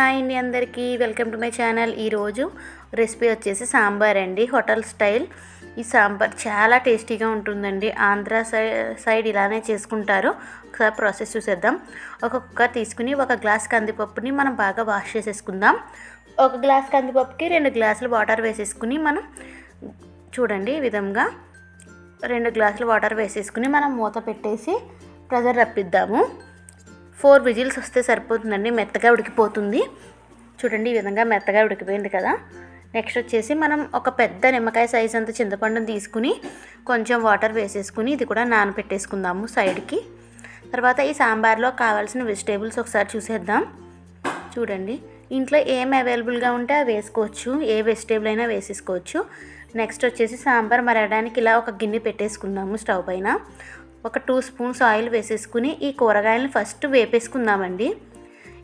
Hi అండి అందరికీ. Welcome to my channel. ఈరోజు రెసిపీ వచ్చేసి సాంబార్ అండి. Hotel style. ఈ సాంబార్ చాలా టేస్టీగా ఉంటుందండి. ఆంధ్ర సై- సైడ్ ఇలానే చేసుకుంటారు. ఒకసారి ప్రాసెస్ చూసేద్దాం. ఒక కుక్కర్ తీసుకుని ఒక గ్లాస్ కందిపప్పుని మనం బాగా వాష్ చేసేసుకుందాం. ఒక గ్లాస్ కందిపప్పుకి రెండు గ్లాసులు వాటర్ వేసేసుకుని మనం చూడండి ఈ విధంగా రెండు గ్లాసులు వాటర్ వేసేసుకుని మనం మూత పెట్టేసి ప్రెజర్ రప్పిద్దాము. ఫోర్ విజిల్స్ వస్తే సరిపోతుందండి మెత్తగా ఉడికిపోతుంది. చూడండి ఈ విధంగా మెత్తగా ఉడికిపోయింది కదా. నెక్స్ట్ వచ్చేసి మనం ఒక పెద్ద నిమ్మకాయ సైజ్ అంత చింతపండుని తీసుకుని కొంచెం వాటర్ వేసేసుకుని ఇది కూడా నానబెట్టేసుకుందాము సైడ్కి. తర్వాత ఈ సాంబార్లో కావాల్సిన వెజిటేబుల్స్ ఒకసారి చూసేద్దాం. చూడండి ఇంట్లో ఏం అవైలబుల్గా ఉంటే అవి వేసుకోవచ్చు ఏ వెజిటేబుల్ అయినా వేసేసుకోవచ్చు. నెక్స్ట్ వచ్చేసి సాంబార్ మరగడానికి ఇలా ఒక గిన్నె పెట్టేసుకుందాము స్టవ్ పైన. ఒక టూ స్పూన్స్ ఆయిల్ వేసేసుకుని ఈ కూరగాయలను ఫస్ట్ వేపేసుకుందామండి.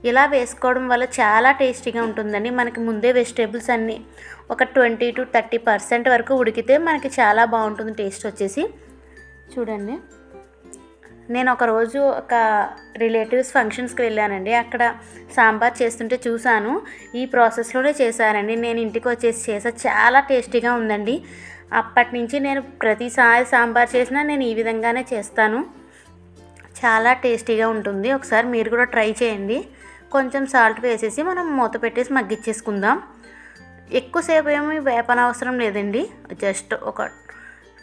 ఇలా వేసుకోవడం వల్ల చాలా టేస్టీగా ఉంటుందండి. మనకి ముందే వెజిటేబుల్స్ అన్నీ ఒక ట్వంటీ టు థర్టీ పర్సెంట్ వరకు ఉడికితే మనకి చాలా బాగుంటుంది టేస్ట్ వచ్చేసి. చూడండి. నేను ఒకరోజు ఒక రిలేటివ్స్ ఫంక్షన్స్కి వెళ్ళానండి. అక్కడ సాంబార్ చేస్తుంటే చూశాను. ఈ ప్రాసెస్లోనే చేశానండి. నేను ఇంటికి వచ్చేసి చేసా. చాలా టేస్టీగా ఉందండి. అప్పటి నుంచి నేను ప్రతిసారి సాంబార్ చేసినా నేను ఈ విధంగానే చేస్తాను. చాలా టేస్టీగా ఉంటుంది. ఒకసారి మీరు కూడా ట్రై చేయండి. కొంచెం సాల్ట్ వేసేసి మనం మూత పెట్టేసి మగ్గిచ్చేసుకుందాం. ఎక్కువసేపు ఏమి వేపనవసరం లేదండి. జస్ట్ ఒక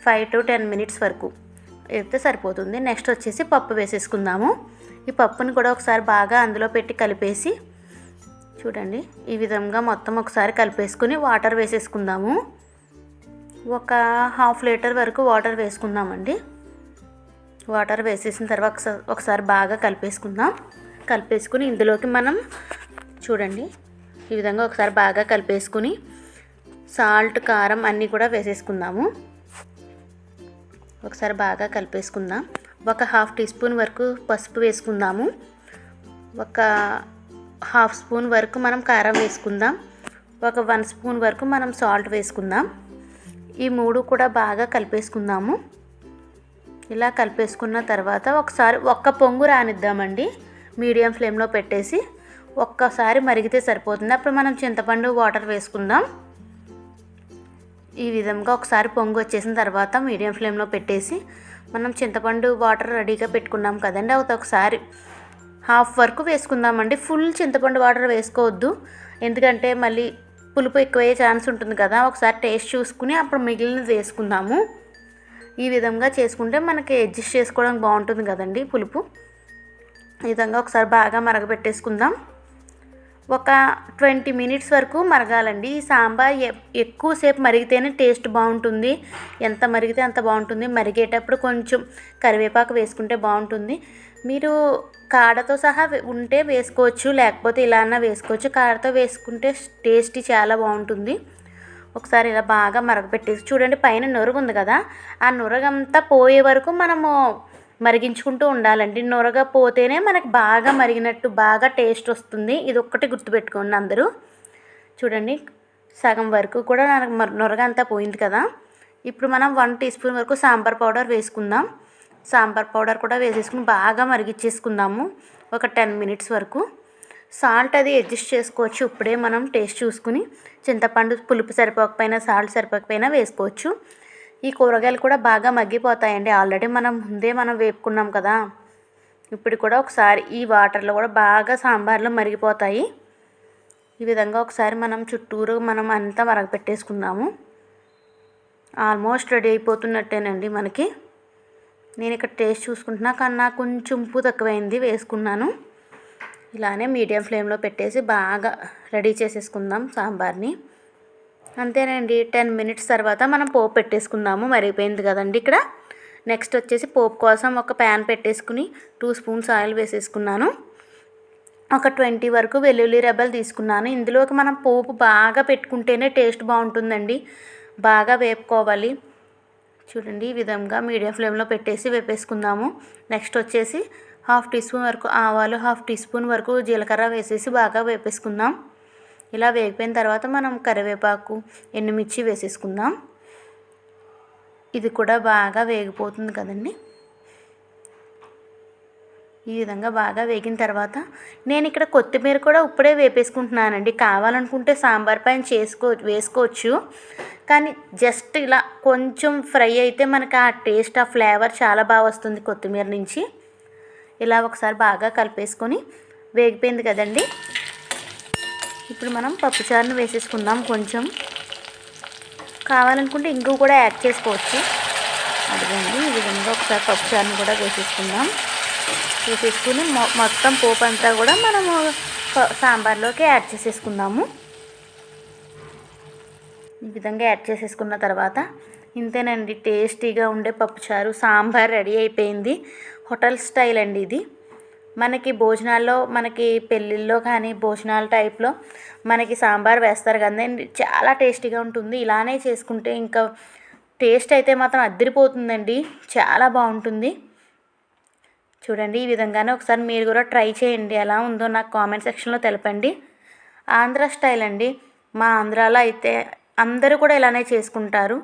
ఫైవ్ టు టెన్ మినిట్స్ వరకు వేస్తే సరిపోతుంది. నెక్స్ట్ వచ్చేసి పప్పు వేసేసుకుందాము. ఈ పప్పుని కూడా ఒకసారి బాగా అందులో పెట్టి కలిపేసి చూడండి. ఈ విధంగా మొత్తం ఒకసారి కలిపేసుకుని వాటర్ వేసేసుకుందాము. ఒక హాఫ్ లీటర్ వరకు వాటర్ వేసుకుందామండి. వాటర్ వేసేసిన తర్వాత ఒకసారి ఒకసారి బాగా కలిపేసుకుందాం. కలిపేసుకుని ఇందులోకి మనం చూడండి ఈ విధంగా ఒకసారి బాగా కలిపేసుకుని సాల్ట్ కారం అన్నీ కూడా వేసేసుకుందాము. ఒకసారి బాగా కలిపేసుకుందాం. ఒక హాఫ్ టీ స్పూన్ వరకు పసుపు వేసుకుందాము. ఒక హాఫ్ స్పూన్ వరకు మనం కారం వేసుకుందాం. ఒక వన్ స్పూన్ వరకు మనం సాల్ట్ వేసుకుందాం. ఈ మూడు కూడా బాగా కలిపేసుకుందాము. ఇలా కలిపేసుకున్న తర్వాత ఒకసారి ఒక్క పొంగు రానిద్దామండి. మీడియం ఫ్లేమ్లో పెట్టేసి ఒక్కసారి మరిగితే సరిపోతుంది. అప్పుడు మనం చింతపండు వాటర్ వేసుకుందాం. ఈ విధంగా ఒకసారి పొంగు వచ్చేసిన తర్వాత మీడియం ఫ్లేమ్లో పెట్టేసి మనం చింతపండు వాటర్ రెడీగా పెట్టుకున్నాం కదండి. అది ఒకసారి హాఫ్ వరకు వేసుకుందామండి. ఫుల్ చింతపండు వాటర్ వేసుకోవద్దు. ఎందుకంటే మళ్ళీ పులుపు ఎక్కువయ్యే ఛాన్స్ ఉంటుంది కదా ఒకసారి టేస్ట్ చూసుకుని అప్పుడు మిగిలినది వేసుకుందాము. ఈ విధంగా చేసుకుంటే మనకి అడ్జస్ట్ చేసుకోవడానికి బాగుంటుంది కదండి పులుపు. ఈ విధంగా ఒకసారి బాగా మరగబెట్టేసుకుందాం. ఒక ట్వంటీ మినిట్స్ వరకు మరగాలండి. ఈ సాంబార్ ఎ- ఎక్కువసేపు మరిగితేనే టేస్ట్ బాగుంటుంది. ఎంత మరిగితే అంత బాగుంటుంది. మరిగేటప్పుడు కొంచెం కరివేపాకు వేసుకుంటే బాగుంటుంది. మీరు కాడతో సహా ఉంటే వేసుకోవచ్చు లేకపోతే ఇలా అన్నా వేసుకోవచ్చు. కాడతో వేసుకుంటే టేస్ట్ చాలా బాగుంటుంది. ఒకసారి ఇలా బాగా మరగపెట్టేసి చూడండి పైన నొరుగు ఉంది కదా. ఆ నొరగంతా పోయే వరకు మనము మరిగించుకుంటూ ఉండాలండి. నొరగ పోతేనే మనకు బాగా మరిగినట్టు బాగా టేస్ట్ వస్తుంది. ఇది ఒక్కటి గుర్తుపెట్టుకోండి అందరూ. చూడండి సగం వరకు కూడా నాకు మర్- నొరగ అంతా పోయింది కదా. ఇప్పుడు మనం వన్ టీ స్పూన్ వరకు సాంబార్ పౌడర్ వేసుకుందాం. సాంబార్ పౌడర్ కూడా వేసేసుకుని బాగా మరిగించేసుకుందాము ఒక టెన్ మినిట్స్ వరకు. సాల్ట్ అది అడ్జస్ట్ చేసుకోవచ్చు. ఇప్పుడే మనం టేస్ట్ చూసుకుని చింతపండు పులుపు సరిపోకపోయినా సాల్ట్ సరిపోకపోయినా వేసుకోవచ్చు. ఈ కూరగాయలు కూడా బాగా మగ్గిపోతాయండి. ఆల్రెడీ మనం ముందే మనం వేపుకున్నాం కదా. ఇప్పుడు కూడా ఒకసారి ఈ వాటర్లో కూడా బాగా సాంబార్లో మరిగిపోతాయి. ఈ విధంగా ఒకసారి మనం చుట్టూరు మనం అంతా మరగపెట్టేసుకుందాము ఆల్మోస్ట్ రెడీ అయిపోతున్నట్టేనండి మనకి. నేను ఇక్కడ టేస్ట్ చూసుకుంటున్నా కానీ నాకు కొంచెం ఉప్పు తక్కువైంది వేసుకున్నాను. ఇలానే మీడియం ఫ్లేమ్లో పెట్టేసి బాగా రెడీ చేసేసుకుందాం సాంబార్ని. అంతేనండి టెన్ మినిట్స్ తర్వాత మనం పోపు పెట్టేసుకుందాము మరిగిపోయింది కదండి ఇక్కడ. నెక్స్ట్ వచ్చేసి పోపు కోసం ఒక ప్యాన్ పెట్టేసుకుని టూ స్పూన్స్ ఆయిల్ వేసేసుకున్నాను. ఒక ట్వంటీ వరకు వెల్లుల్లి రెబ్బలు తీసుకున్నాను. ఇందులోకి మనం పోపు బాగా పెట్టుకుంటేనే టేస్ట్ బాగుంటుందండి. బాగా వేపుకోవాలి. చూడండి ఈ విధంగా మీడియం ఫ్లేమ్లో పెట్టేసి వేపేసుకుందాము. నెక్స్ట్ వచ్చేసి హాఫ్ టీ స్పూన్ వరకు ఆవాలు హాఫ్ టీ స్పూన్ వరకు జీలకర్ర వేసేసి బాగా వేపేసుకుందాం. ఇలా వేగిపోయిన తర్వాత మనం కరివేపాకు ఎండుమిర్చి వేసేసుకుందాం. ఇది కూడా బాగా వేగిపోతుంది కదండి. ఈ విధంగా బాగా వేగిన తర్వాత నేను ఇక్కడ కొత్తిమీర కూడా ఇప్పుడే వేపేసుకుంటున్నానండి. కావాలనుకుంటే సాంబార్ పైన చేసుకో వేసుకోవచ్చు. కానీ జస్ట్ ఇలా కొంచెం ఫ్రై అయితే మనకి ఆ టేస్ట్ ఆ ఫ్లేవర్ చాలా బాగా వస్తుంది కొత్తిమీర నుంచి. ఇలా ఒకసారి బాగా కలిపేసుకొని వేగిపోయింది కదండి. ఇప్పుడు మనం పప్పుచారును వేసేసుకుందాం కొంచెం. కావాలనుకుంటే ఇంకో కూడా యాడ్ చేసుకోవచ్చు. అదిగోండి ఈ విధంగా ఒకసారి పప్పుచారుని కూడా వేసేసుకుందాం. వేసేసుకుని మొ- మొత్తం పోపు అంతా కూడా మనము సాంబార్లోకి యాడ్ చేసేసుకుందాము. ఈ విధంగా యాడ్ చేసేసుకున్న తర్వాత ఇంతేనండి టేస్టీగా ఉండే పప్పుచారు సాంబార్ రెడీ అయిపోయింది. హోటల్ స్టైల్ అండి ఇది. మనకి భోజనాల్లో మనకి పెళ్ళిళ్ళలో కానీ భోజనాల టైప్లో మనకి సాంబార్ వేస్తారు కదండి. చాలా టేస్టీగా ఉంటుంది. ఇలానే చేసుకుంటే ఇంకా టేస్ట్ అయితే మాత్రం అద్దరిపోతుందండి. చాలా బాగుంటుంది. చూడండి ఈ విధంగానే ఒకసారి మీరు కూడా ట్రై చేయండి. ఎలా ఉందో నాకు కామెంట్ సెక్షన్లో తెలపండి. ఆంధ్ర స్టైల్ అండి. మా ఆంధ్రాలో అయితే అందరూ కూడా ఇలానే చేసుకుంటారు.